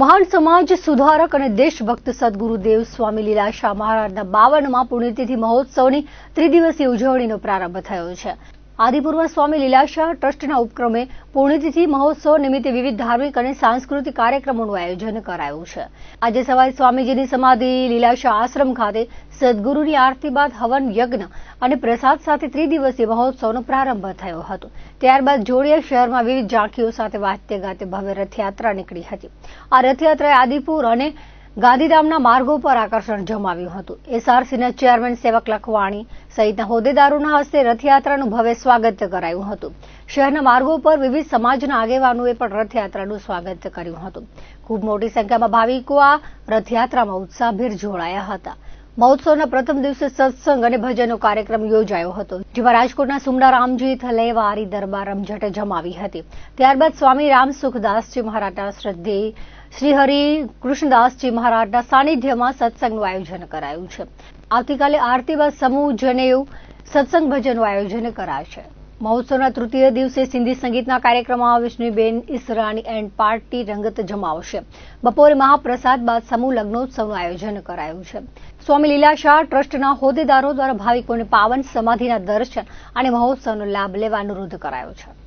મહાન સમાજ સુધારક અને દેશભક્ત સદગુરુદેવ સ્વામી લીલાશાહ મહારાજના બાવનમાં પુણ્યતિથિ મહોત્સવની ત્રિદિવસીય ઉજવણીનો પ્રારંભ થયો છે. આદિપુરમાં સ્વામી લીલાશાહ ટ્રસ્ટના ઉપક્રમે પુણ્યતિથિ મહોત્સવ નિમિત્તે વિવિધ ધાર્મિક અને સાંસ્કૃતિક કાર્યક્રમોનું આયોજન કરાયું છે. આજે સવારે સ્વામીજીની સમાધિ લીલાશાહ આશ્રમ ખાતે સદગુરુની આરતી બાદ હવન યજ્ઞ અને પ્રસાદ સાથે ત્રિદિવસીય મહોત્સવનો પ્રારંભ થયો હતો. ત્યારબાદ જોડિયા શહેરમાં વિવિધ ઝાંખીઓ સાથે વાજતે ગાતે ભવ્ય રથયાત્રા નીકળી હતી. આ રથયાત્રાએ આદિપુર અને ગાંધીધામના માર્ગો પર આકર્ષણ જમાવ્યું હતું. એસઆરસીના ચેરમેન સેવક લખવાણી સહિતના હોદ્દેદારોના હસ્તે રથયાત્રાનું ભવ્ય સ્વાગત કરાયું હતું. શહેરના માર્ગો પર વિવિધ સમાજના આગેવાનોએ પણ રથયાત્રાનું સ્વાગત કર્યું હતું. ખૂબ મોટી સંખ્યામાં ભાવિકો આ રથયાત્રામાં ઉત્સાહભેર જોડાયા હતા. મહોત્સવના પ્રથમ દિવસે સત્સંગ અને ભજનનો કાર્યક્રમ યોજાયો હતો, જેમાં રાજકોટના સુમડા રામજી થલેવારી દરબાર રમઝટ જમાવી હતી. ત્યારબાદ સ્વામી રામ સુખદાસજી મહારાજના શ્રદ્ધે શ્રી હરિ કૃષ્ણદાસજી મહારાજના સાનિધ્યમાં સત્સંગનું આયોજન કરાયું છે. આવતીકાલે આરતી બાદ સમૂહ જનેવ સત્સંગ ભજનનું આયોજન કરાશે. મહોત્સવના તૃતીય દિવસે સિંધી સંગીતના કાર્યક્રમમાં વિષ્ણુબેન ઈસરાણી એન્ડ પાર્ટી રંગત જમાવશે. બપોરે મહાપ્રસાદ બાદ સમૂહ લગ્નોત્સવનું આયોજન કરાયું છે. સ્વામી લીલાશાહ ટ્રસ્ટના હોદ્દેદારો દ્વારા ભાવિકોને પાવન સમાધિના દર્શન અને મહોત્સવનો લાભ લેવા અનુરોધ કરાયો છે.